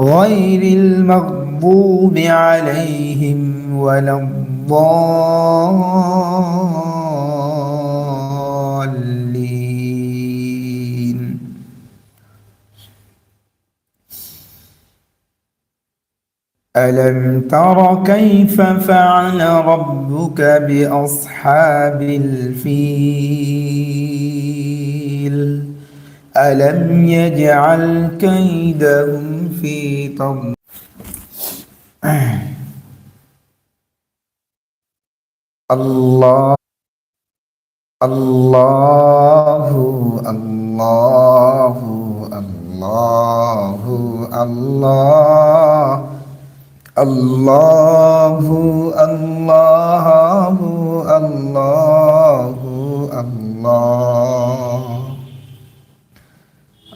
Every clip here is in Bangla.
غير المغضوب عليهم ولا الضالين. ألم تر كيف فعل ربك بأصحاب الفيل؟ ألم يجعل كيدهم في تضليل الله الله الله الله الله الله الله الله الله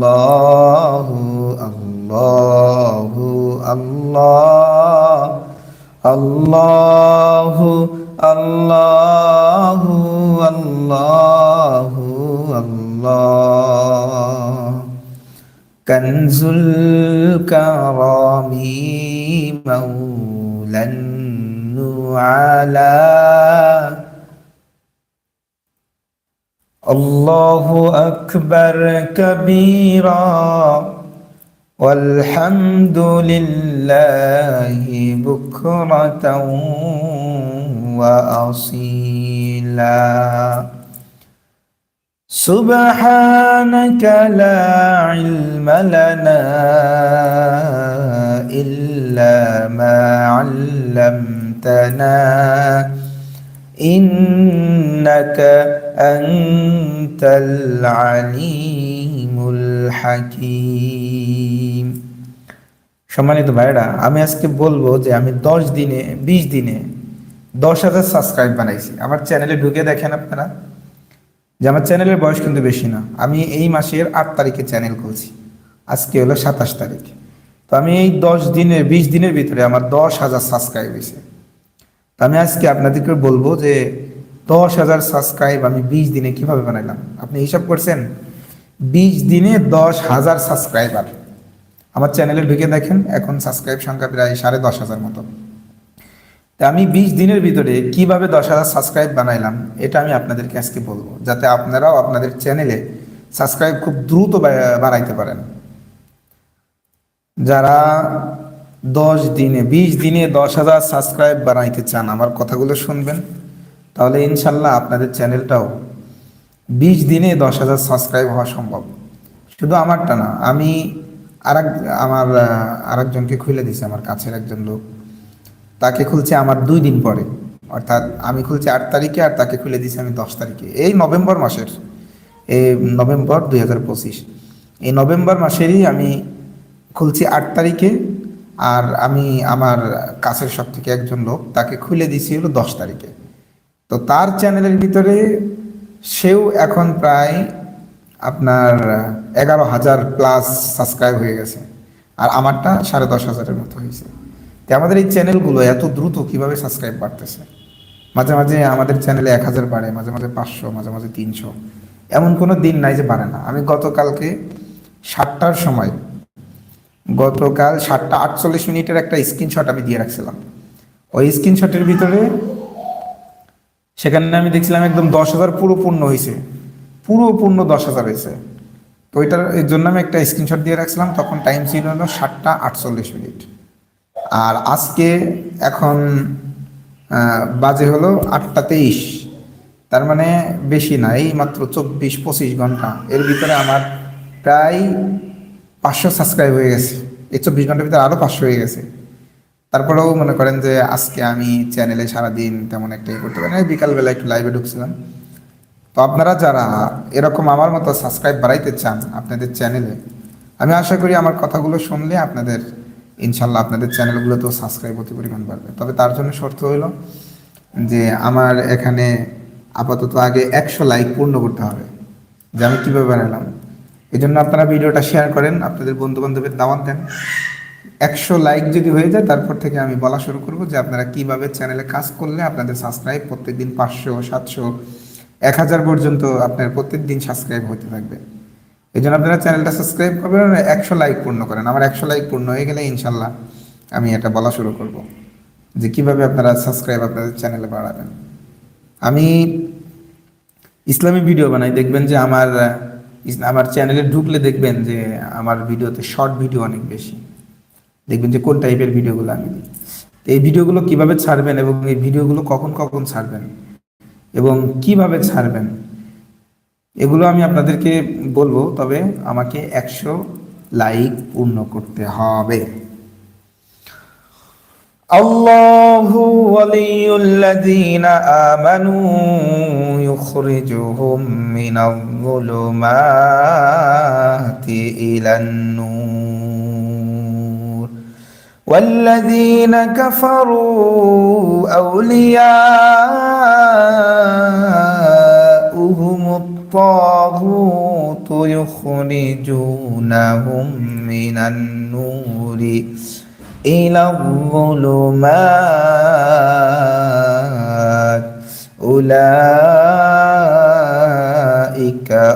الله الله الله الله الله الله الله. كنز الكرام مولى النعلاء الله أكبر كبيرا والحمد لله بكرة وأصيلا سبحانك لا علم لنا إلا ما علمتنا إنك أنت العليم الحكيم সম্মানিত ভাইরা আমি আজকে বলবো যে আমি দশ দিনে বিশ দিনে দশ হাজার সাবস্ক্রাইব বানাইছি আমার চ্যানেলে ঢুকে দেখেন আপনারা যে আমার চ্যানেলের বয়স কিন্তু বেশি না আমি এই মাসের আট তারিখে চ্যানেল খুলছি আজকে হলো সাতাশ তারিখ তো আমি এই দশ দিনে বিশ দিনের ভিতরে আমার দশ হাজার সাবস্ক্রাইব হয়েছে তো আমি আজকে আপনাদেরকে বলবো যে দশ হাজার সাবস্ক্রাইব আমি বিশ দিনে কীভাবে বানাইলাম? আপনি হিসাব করছেন? বিশ দিনে দশ হাজার সাবস্ক্রাইবার আমার চ্যানেলে ঢুকে দেখেন, এখন সাবস্ক্রাইব সংখ্যা প্রায় সাড়ে দশ হাজার মতো। তা আমি বিশ দিনের ভিতরে কীভাবে দশ হাজার সাবস্ক্রাইব বানাইলাম, এটা আমি আপনাদেরকে আজকে বলব, যাতে আপনারাও আপনাদের চ্যানেলে সাবস্ক্রাইব খুব দ্রুত বাড়াইতে পারেন। যারা দশ দিনে, বিশ দিনে দশ হাজার সাবস্ক্রাইব বানাইতে চান, আমার কথাগুলো শুনবেন। তাহলে ইনশাল্লাহ আপনাদের চ্যানেলটাও বিশ দিনে দশ হাজার সাবস্ক্রাইব হওয়া সম্ভব। শুধু আমারটা না, আমি আরেক, আমার আরেকজনকে খুলে দিছি আমার কাছের একজন লোক। তাকে খুলছে আমার দুই দিন পরে। অর্থাৎ আমি খুলছি আট তারিখে আর তাকে খুলে দিয়েছি আমি দশ তারিখে। এই নভেম্বর মাসের, এই নভেম্বর দুই হাজার পঁচিশ। এই নভেম্বর মাসেরই আমি খুলছি আট তারিখে আর আমি আমার কাছের সব থেকে একজন লোক, তাকে খুলে দিয়েছি হলো দশ তারিখে। তো তার চ্যানেলের ভিতরে সেও এখন প্রায় আপনার এগারো হাজার প্লাস সাবস্ক্রাইব হয়ে গেছে। আর আমারটা সাড়ে দশ হাজারের মতো হয়েছে। তো আমাদের এই চ্যানেলগুলো এত দ্রুত কীভাবে সাবস্ক্রাইব বাড়তেছে? মাঝে মাঝে আমাদের চ্যানেলে এক হাজার বাড়ে, মাঝে মাঝে পাঁচশো, মাঝে মাঝে তিনশো। এমন কোনো দিন নাই যে বাড়ে না। আমি গতকালকে সাতটার সময়, গতকাল সাতটা আটচল্লিশ মিনিটের একটা স্ক্রিনশট আমি দিয়ে রাখছিলাম। ওই স্ক্রিনশটের ভিতরে সেখানে আমি দেখছিলাম একদম দশ হাজার পুরো পূর্ণ হয়েছে পুরো পূর্ণ দশ হাজার হয়েছে তো ওইটার এর জন্য আমি একটা স্ক্রিনশট দিয়ে রাখছিলাম, তখন টাইম ছিল হলো সাতটা আটচল্লিশ মিনিট। আর আজকে এখন বাজে হলো আটটা তেইশ। তার মানে বেশি না, এই মাত্র চব্বিশ পঁচিশ ঘণ্টা। এর ভিতরে আমার প্রায় পাঁচশো সাবস্ক্রাইব হয়ে গেছে। এই চব্বিশ ঘণ্টার ভিতরে আরও পাঁচশো হয়ে গেছে। তারপরেও মনে করেন যে আজকে আমি চ্যানেলে সারাদিন তেমন একটা ইয়ে করতে পারি বিকালবেলা একটু লাইভে ঢুকছিলাম। তো আপনারা যারা এরকম আমার মতো সাবস্ক্রাইব বাড়াইতে চান আপনাদের চ্যানেলে আমি আশা করি আমার কথাগুলো শুনলে আপনাদের, ইনশাল্লাহ আপনাদের চ্যানেলগুলো তো সাবস্ক্রাইব অতি পরিমাণ বাড়বে। তবে তার জন্য শর্ত হলো যে আমার এখানে আপাতত আগে একশো লাইক পূর্ণ করতে হবে, যে আমি কীভাবে বানালাম। এই জন্য আপনারা ভিডিওটা শেয়ার করেন, আপনাদের বন্ধু বান্ধবের দাওয়াত দেন। একশো লাইক যদি হয়ে যায়, তারপর থেকে আমি বলা শুরু করব যে আপনারা কীভাবে চ্যানেলে কাজ করলে আপনাদের সাবস্ক্রাইব প্রত্যেকদিন পাঁচশো, সাতশো, এক হাজার পর্যন্ত আপনার প্রত্যেক দিন সাবস্ক্রাইব হতে থাকবে। এই জন্য আপনারা চ্যানেলটা সাবস্ক্রাইব করবেন একশো লাইক পূর্ণ করেন। আমার একশো লাইক পূর্ণ হয়ে গেলে ইনশাল্লাহ আমি এটা বলা শুরু করব যে কীভাবে আপনারা সাবস্ক্রাইব আপনাদের চ্যানেলে বাড়াবেন। আমি ইসলামী ভিডিও বানাই, দেখবেন যে আমার আমার চ্যানেলে ঢুকলে দেখবেন যে আমার ভিডিওতে শর্ট ভিডিও অনেক বেশি। দেখবেন যে কোন টাইপের ভিডিওগুলো আমি দিই তো এই ভিডিওগুলো কিভাবে ছাড়বেন এবং এই ভিডিওগুলো কখন কখন ছাড়বেন এবং কিভাবে ছাড়বেন এগুলো আমি আপনাদেরকে বলবো তবে আমাকে একশো লাইক পূর্ণ করতে হবে الله ولي الذين آمنوا يخرجهم من الظلمات إلى النور والذين كفروا أولياؤهم الطاغوت يخرجونهم من النور إلى الظلمات. أولئك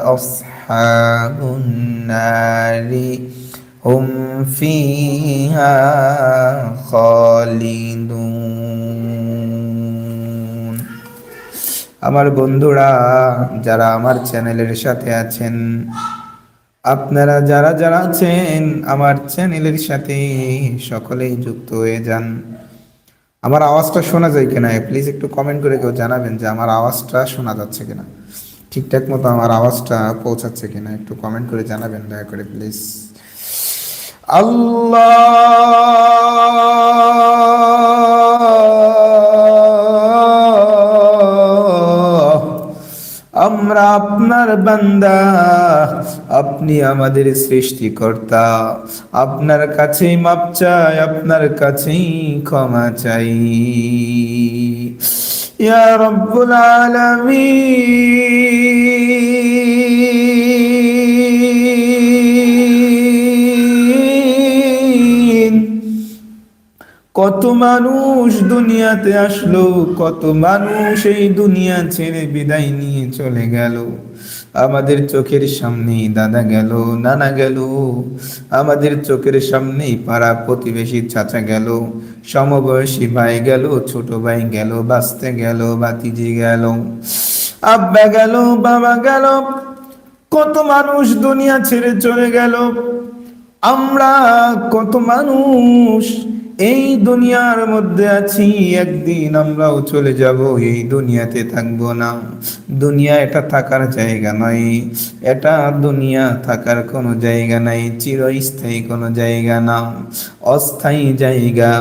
أصحاب النار. হুম ফিহা খালিদুন আমার বন্ধুরা, যারা আমার চ্যানেলের সাথে আছেন, আপনারা যারা যারা আছেন, আমার চ্যানেলের সাথে সকলেই যুক্ত হয়ে যান। আমার আওয়াজটা শোনা যায় কিনা? প্লিজ একটু কমেন্ট করে কেউ জানাবেন যে আমার আওয়াজটা শোনা যাচ্ছে কিনা। ঠিকঠাক মতো আমার আওয়াজটা পৌঁছাচ্ছে কিনা? একটু কমেন্ট করে জানাবেন, দয়া করে প্লিজ আল্লাহ। আমরা আপনার বান্দা, আপনি আমাদের সৃষ্টিকর্তা। আপনার কাছেই মাপ চাই, আপনার কাছেই ক্ষমা চাই। ইয়া রব্বুল আলামিন। কত মানুষ দুনিয়াতে আসলো, কত মানুষ এই দুনিয়া ছেড়ে বিদায় নিয়ে চলে গেল। আমাদের চোখের সামনেই দাদা গেল, নানা গেল। আমাদের চোখের সামনেই পাড়া প্রতিবেশী চাচা গেল। সমবয়সী ভাই গেল, ছোট ভাই গেল, বাঁচতে গেল বাতিজি গেল। আব্বা গেল, বাবা গেল। কত মানুষ দুনিয়া ছেড়ে চলে গেল। আমরা কত মানুষ এই দুনিয়ার মধ্যে আছি, একদিন আমরাও চলে যাব, এই দুনিয়াতে থাকব না। দুনিয়া এটা থাকার জায়গা নয় এটা দুনিয়া থাকার কোনো জায়গা নাই, চিরস্থায়ী কোনো জায়গা না, অস্থায়ী জায়গা।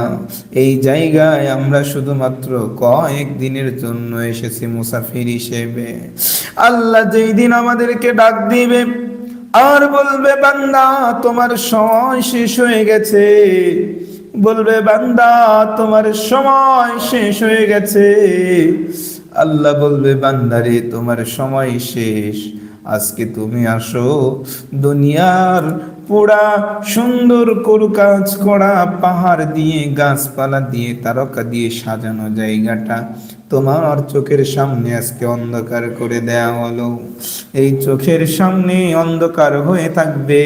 এই জায়গায় আমরা শুধুমাত্র কয়েক দিনের জন্য এসেছি মুসাফির হিসেবে। আল্লাহ যেই দিন আমাদেরকে ডাক দিবে, আর বলবে, বান্দা, তোমার সময় শেষ হয়ে গেছে। বলবে, বান্দা, তোমার সময় শেষ হয়ে গেছে। আল্লাহ বলবে, বান্দারে, তোমার সময় শেষ। আজকে তুমি আসো, দুনিয়ার পুরা সুন্দর করু কাজ করা, পাহাড় দিয়ে, গাছপালা দিয়ে, তারকা দিয়ে সাজানো জায়গাটা। তোমার চোখের সামনে আজকে অন্ধকার করে দেয়া হলো। এই চোখের সামনে অন্ধকার হয়ে থাকবে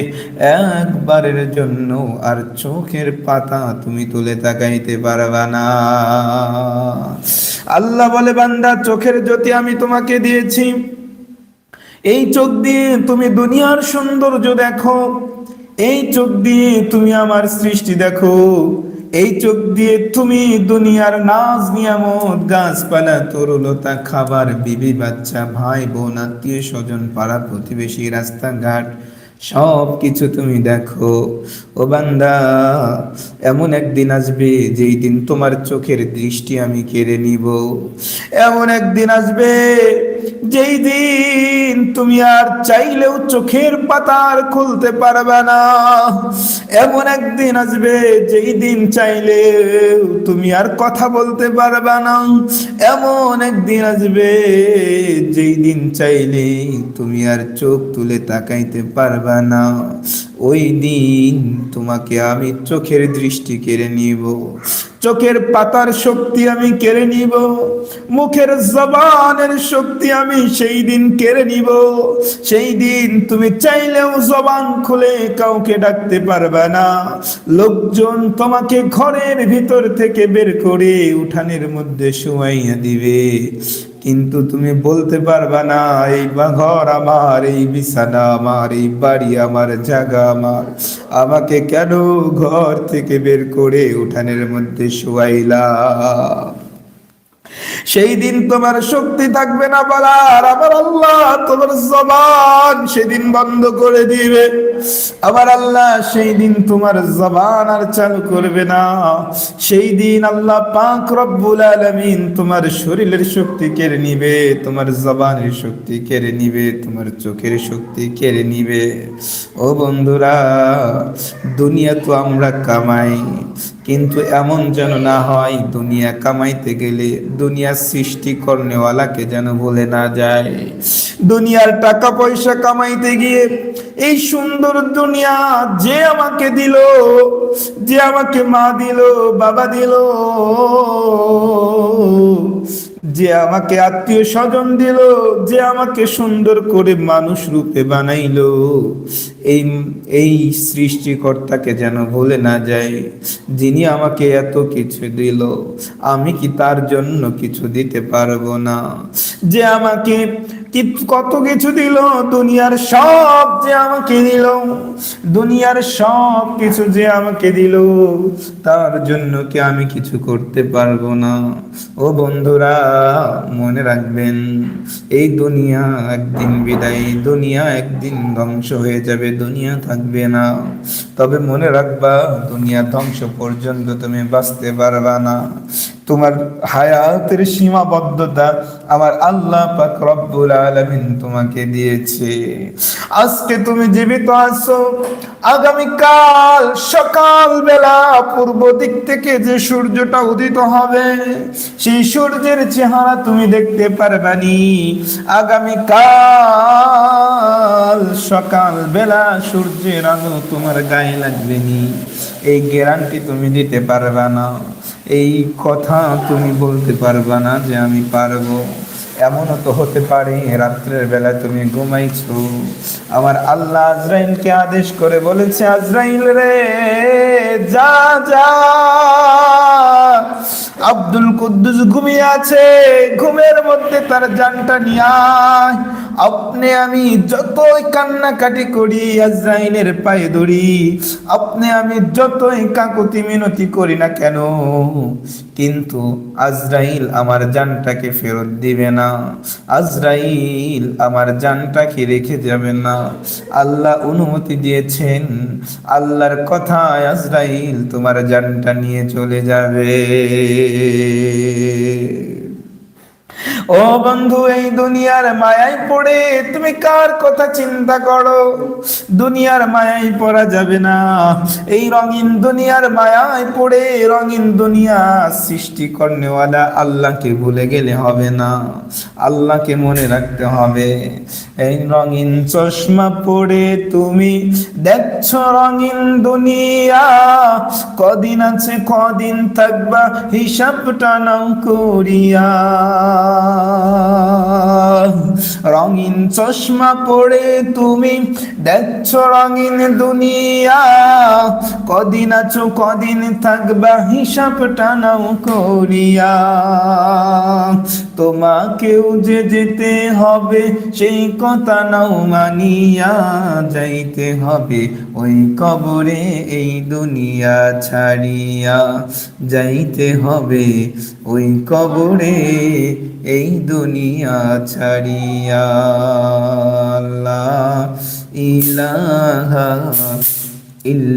একবারের জন্য, আর চোখের পাতা তুমি তুলে তাকাইতে পারবা না। আল্লাহ বলে, বান্দা, চোখের জ্যোতি আমি তোমাকে দিয়েছি। এই চোখ দিয়ে তুমি দুনিয়ার সৌন্দর্য দেখো। এই চোখ দিয়ে তুমি আমার সৃষ্টি দেখো। এই চোখ দিয়ে তুমি দুনিয়ার নাজ নিয়ামত, গাছপালা, তরুলতা, খাবার, বিবি বাচ্চা, ভাই, বোন, আত্মীয় স্বজন, পাড়া প্রতিবেশী, রাস্তাঘাট সব কিছু তুমি দেখো। ও বান্দা, এমন একদিন আসবে যেই দিন তোমার চোখের দৃষ্টি আমি কেড়ে নিব। এমন একদিন আসবে যেই দিন তুমি আর চাইলেও চোখের পাতার খুলতে পারবে না, এমন একদিন আসবে যেই দিন চাইলে তুমি আর কথা বলতে পারবে না, এমন একদিন আসবে যেই দিন চাইলে তুমি আর চোখ তুলে তাকাইতে পারবে না। ওই দিন তোমাকে আমি চোখের দৃষ্টি কেড়ে নিব। চোখের পাতার শক্তি আমি কেড়ে নিব। মুখের জবানের শক্তি আমি সেই দিন কেড়ে নিব। সেই দিন তুমি চাইলেও জবান খুলে কাউকে ডাকতে পারবে না। লোকজন তোমাকে ঘরের ভিতর থেকে বের করে উঠানের মধ্যে শুয়াইয়া দিবে। কিন্তু তুমি বলতে পারবা না, এই ঘর আমার, এই বিছানা আমার, এই বাড়ি আমার, জায়গা আমার। আমাকে কেন ঘর থেকে বের করে উঠানের মধ্যে শুয়াইলা? সেই দিন তোমার শক্তি থাকবে না বলার। আমার আল্লাহ তোমার জবান সেদিন বন্ধ করে দিবে। আবার আল্লাহ সেই দিন তোমার জবান আর চালু করবে না। সেই দিন আল্লাহ পাক রব্বুল আলামিন তোমার শরীরের শক্তি কেড়ে নিবে, তোমার জবানের শক্তি কেড়ে নিবে, তোমার চোখের শক্তি কেড়ে নিবে। ও বন্ধুরা, দুনিয়া তো আমরা কামাই, কিন্তু এমন যেন না হয়, দুনিয়া কামাইতে গেলে দুনিয়া সৃষ্টি করনেওয়ালাকে যেন ভুলে না যায়। দুনিয়ার টাকা পয়সা কামাইতে গিয়ে এই সুন্দর দুনিয়া যে আমাকে দিল, যে আমাকে মা দিল, বাবা দিল যে আমাকে আত্মীয় স্বজন দিল, যে আমাকে সুন্দর করে মানুষ রূপে বানাইল। এই এই সৃষ্টিকর্তাকে যেন ভুলে না যায় যিনি আমাকে এত কিছু দিল। আমি কি তার জন্য কিছু দিতে পারব না? যে আমাকে কত কিছু দিল, দুনিয়ার সব যে আমাকে দিল, দুনিয়ার সব কিছু যে আমাকে দিল, তার জন্য কি আমি কিছু করতে পারব না? ও বন্ধুরা, মনে রাখবেন, এই দুনিয়া একদিন বিদায়, দুনিয়া একদিন ধ্বংস হয়ে যাবে, দুনিয়া থাকবে না। তবে মনে রাখবা, দুনিয়া ধ্বংস পর্যন্ত তুমি বাঁচতে পারবা না। তোমার হায়াতের সীমাবদ্ধতা আমার আল্লাহ পাক রব্বুল আলামিন তোমাকে দিয়েছে। আজকে তুমি জীবিত আছো। আগামী কাল সকাল বেলা পূর্ব দিক থেকে যে সূর্যটা উদিত হবে, সেই সূর্যের চেহারা তুমি দেখতে পারবানি। আগামী কাল সকাল বেলা সূর্যের আলো তোমার গায়ে লাগবে নি এই গ্যারান্টি তুমি দিতে পারবা না। এই কথা তুমি বলতে পারবা না যে আমি পারব। এমনও তো হতে পারে, রাত্রের বেলা তুমি ঘুমাইছো। আমার আল্লাহ আজরাইলকে আদেশ করে বলেছে, আজরাইল রে, যা যা। আব্দুল কুদ্দুস ঘুমিয়ে আছে, ঘুমের মধ্যে তার জানটা নিয়ে আপনি আমি যতই কান্নাকাটি করি, আজরাইলের পায়ে ধরি। আপনি আমি যতই কাকুতি মিনতি করি না কেন? কিন্তু আজরাইল আমার জানটাকে ফেরত দিবে না। আজরাইল আমার জানটাকে রেখে যাবে না। আল্লাহ অনুমতি দিয়েছেন। আল্লাহর কথায় আজরাইল তোমার জানটা নিয়ে চলে যাবে। ও বন্ধু, এই দুনিয়ার মায়ায় পড়ে তুমি কার কথা চিন্তা করো? দুনিয়ার মায়ায় পড়া যাবে না। এই রঙিন দুনিয়ার মায়ায় পড়ে রঙিন দুনিয়া সৃষ্টি করনেওয়ালা আল্লাহকে ভুলে গেলে হবে না। আল্লাহকে মনে রাখতে হবে, এই রঙিন চশমা পড়ে তুমি দেখছ রঙিন দুনিয়া। কদিন আছে, কদিন থাকবা, হিসাবটা নাও করিয়া। রঙিন চশমা পড়ে তুমি দেখছ রঙিন দুনিয়া। কদিন আছো, কদিন থাকবা হিসাব টানাও করিয়া। তোমাকেও যে যেতে হবে, সেই কথা নাও মানিয়া যাইতে হবে। ওই কবরে এই দুনিয়া ছাড়িয়া যাইতে হবে। ওই কবরে এই দুনিয়া ছাড়িয়া। আল্লাহ ইলাহা ইল্লা